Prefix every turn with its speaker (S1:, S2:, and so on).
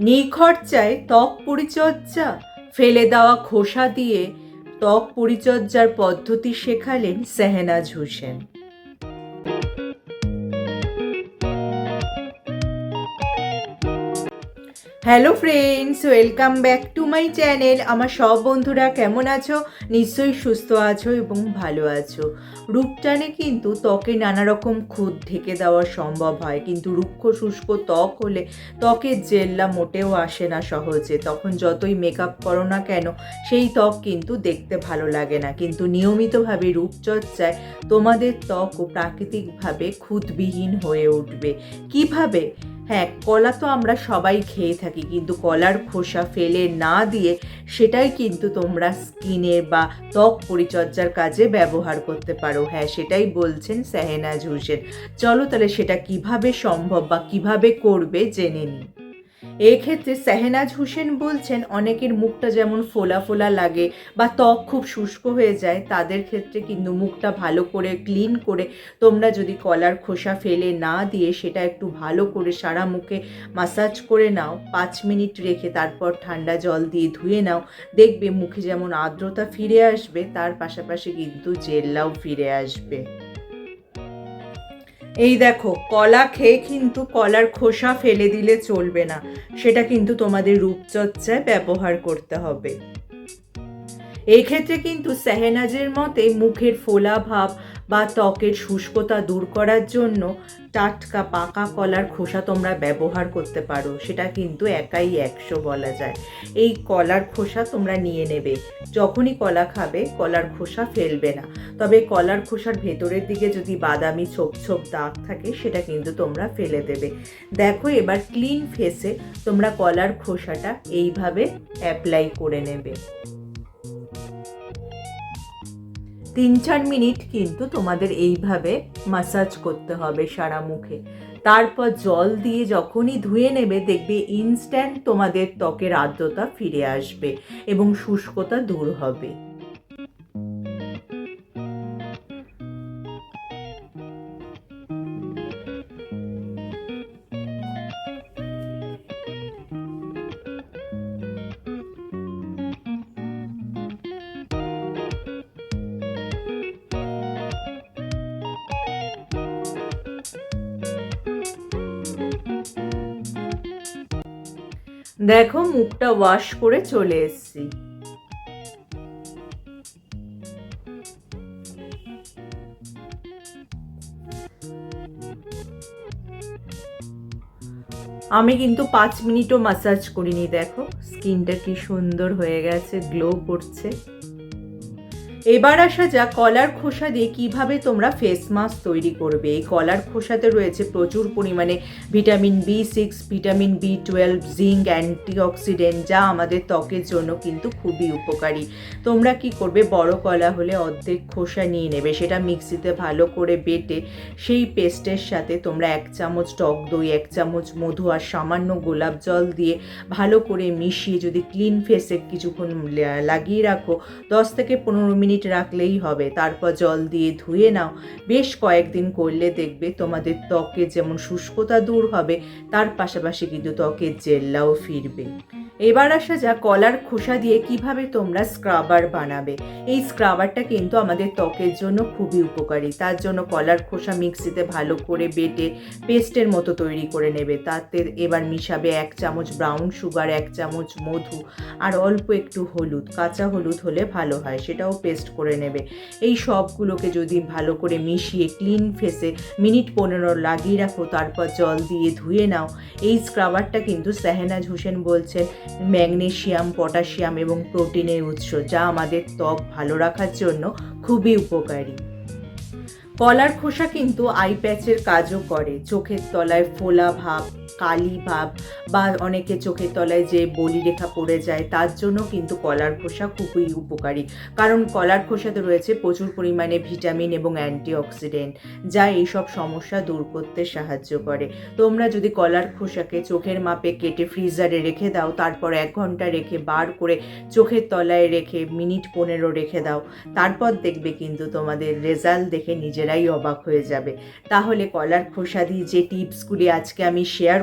S1: নিখরচায় ত্বক পরিচর্যা। ফেলে দেওয়া খোসা দিয়ে ত্বক পরিচর্যার পদ্ধতি শেখালেন Shahnaz Husain. Hello friends welcome back to my channel আমার সব বন্ধুরা কেমন আছো? নিশ্চয়ই সুস্থ আছো এবং ভালো আছো। রূপটানে কিন্তু ত্বকে নানা রকম খুদ ঢেকে দেওয়া সম্ভব হয়। কিন্তু রুক্ষ শুষ্ক ত্বক হলে ত্বকের জেল্লা মোটেও আসে না সহজে। তখন যতই মেকআপ করো না কেন, সেই ত্বক কিন্তু দেখতে ভালো লাগে না। কিন্তু নিয়মিতভাবে রূপচর্চায় তোমাদের ত্বকও প্রাকৃতিকভাবে খুঁতবিহীন হয়ে উঠবে। কীভাবে? হ্যাঁ কলা তো আমরা সবাই খেয়ে থাকি, কিন্তু কলার খোসা ফেলে না দিয়ে সেটাই কিন্তু তোমরা স্কিনে বা ত্বক পরিচর্যার কাজে ব্যবহার করতে পারো। হ্যাঁ সেটাই বলছেন সেহেনাজ হোসেন চলো তাহলে সেটা কীভাবে সম্ভব বা কীভাবে করবে জেনে নিই। এক্ষেত্রে সেহেনাজ হোসেন বলছেন, অনেকের মুখটা যেমন ফোলা ফোলা লাগে বা ত্বক খুব শুষ্ক হয়ে যায়, তাদের ক্ষেত্রে কিন্তু মুখটা ভালো করে ক্লিন করে তোমরা যদি কলার খোসা ফেলে না দিয়ে সেটা একটু ভালো করে সারা মুখে মাসাজ করে নাও, পাঁচ মিনিট রেখে তারপর ঠান্ডা জল দিয়ে ধুয়ে নাও, দেখবে মুখে যেমন আর্দ্রতা ফিরে আসবে, তার পাশাপাশি কিন্তু জেল্লাও ফিরে আসবে। এই দেখো, কলা খেয়ে কিন্তু কলার খোসা ফেলে দিলে চলবে না। সেটা কিন্তু তোমাদের রূপচর্চায় ব্যবহার করতে হবে। এক্ষেত্রে কিন্তু সেহেনাজের মতে মুখের ফোলা ভাব বা ত্বকের শুষ্কতা দূর করার জন্য টাটকা পাকা কলার খোসা তোমরা ব্যবহার করতে পারো। সেটা কিন্তু একাই একশো বলা যায়। এই কলার খোসা তোমরা নিয়ে নেবে। যখনই কলা খাবে, কলার খোসা ফেলবে না। তবে কলার খোসার ভেতরের দিকে যদি বাদামি ছোপ ছোপ দাগ থাকে, সেটা কিন্তু তোমরা ফেলে দেবে। দেখো এবার ক্লিন ফেসে তোমরা কলার খোসাটা এইভাবে অ্যাপ্লাই করে নেবে। তিন চার মিনিট কিন্তু তোমাদের এইভাবে মাসাজ করতে হবে সারা মুখে। তারপর জল দিয়ে যখনই ধুয়ে নেবে, দেখবে ইনস্ট্যান্ট তোমাদের ত্বকের আর্দ্রতা ফিরে আসবে এবং শুষ্কতা দূর হবে। দেখো মুখটা ওয়াশ করে চলে এসেছি। আমি কিন্তু পাঁচ মিনিটও মাসাজ করিনি, দেখো। স্কিনটা কি সুন্দর হয়ে গেছে গ্লো করছে। এবার আসা যাক কলার খোসা দিয়ে কীভাবে তোমরা ফেস মাস্ক তৈরি করবে। এই কলার খোসাতে রয়েছে প্রচুর পরিমাণে vitamin B six vitamin B twelve zinc antioxidant যা আমাদের ত্বকের জন্য কিন্তু খুবই উপকারী। তোমরা কি করবে? বড় কলা হলে অর্ধেক খোসা নিয়ে নেবে। সেটা মিক্সিতে ভালো করে বেটে সেই পেস্টের সাথে তোমরা এক চামচ টক দই, এক চামচ মধু আর সামান্য গোলাপ জল দিয়ে ভালো করে মিশিয়ে যদি ক্লিন ফেসে কিছুক্ষণ লাগিয়ে রাখো, দশ থেকে পনেরো মিনিট রাখলেই হবে, তারপর জল দিয়ে ধুয়ে নাও। বেশ কয়েকদিন করলে দেখবে তোমাদের ত্বকের যেমন শুষ্কতা দূর হবে, তার পাশাপাশি কিন্তু ত্বকের জেল্লাও ফিরবে। এবার আসা যাক কলার খোসা দিয়ে কীভাবে তোমরা স্ক্রাবার বানাবে। এই স্ক্রাবারটা কিন্তু আমাদের ত্বকের জন্য খুবই উপকারী। তার জন্য কলার খোসা মিক্সিতে ভালো করে বেটে পেস্টের মতো তৈরি করে নেবে। তাতে এবার মিশাবে এক চামচ ব্রাউন সুগার, এক চামচ মধু, আর অল্প একটু হলুদ। কাঁচা হলুদ হলে ভালো হয়, সেটাও পেস্ট করে নেবে। এই সবগুলোকে যদি ভালো করে মিশিয়ে ক্লিন ফেসে মিনিট পনেরো লাগিয়ে রাখো, তারপর জল দিয়ে ধুয়ে নাও। এই স্ক্রাবারটা কিন্তু সেহেনাজ হোসেন বলছেন ম্যাগনেশিয়াম, পটাশিয়াম এবং প্রোটিনের উৎস, যা আমাদের ত্বক ভালো রাখার জন্য খুবই উপকারী। কলার খোসা কিন্তু আই প্যাচের কাজও করে, চোখের তলায় ফোলা ভাব কালি ভাব বা অনেকে চোখের তলায় যে বলি রেখা পড়ে যায়, তার জন্য কিন্তু কলার খোসা খুবই উপকারী। কারণ কলার খোসাতে রয়েছে প্রচুর পরিমাণে ভিটামিন এবং অ্যান্টিঅক্সিডেন্ট, যা এইসব সমস্যা দূর করতে সাহায্য করে। তোমরা যদি কলার খোসাকে চোখের মাপে কেটে ফ্রিজারে রেখে দাও, তারপর এক ঘণ্টা রেখে বার করে চোখের তলায় রেখে মিনিট পনেরো রেখে দাও, তারপর দেখবে কিন্তু তোমাদের রেজাল্ট দেখে নিজেরাই অবাক হয়ে যাবে। তাহলে কলার খোসা যে টিপসগুলি আজকে আমি শেয়ার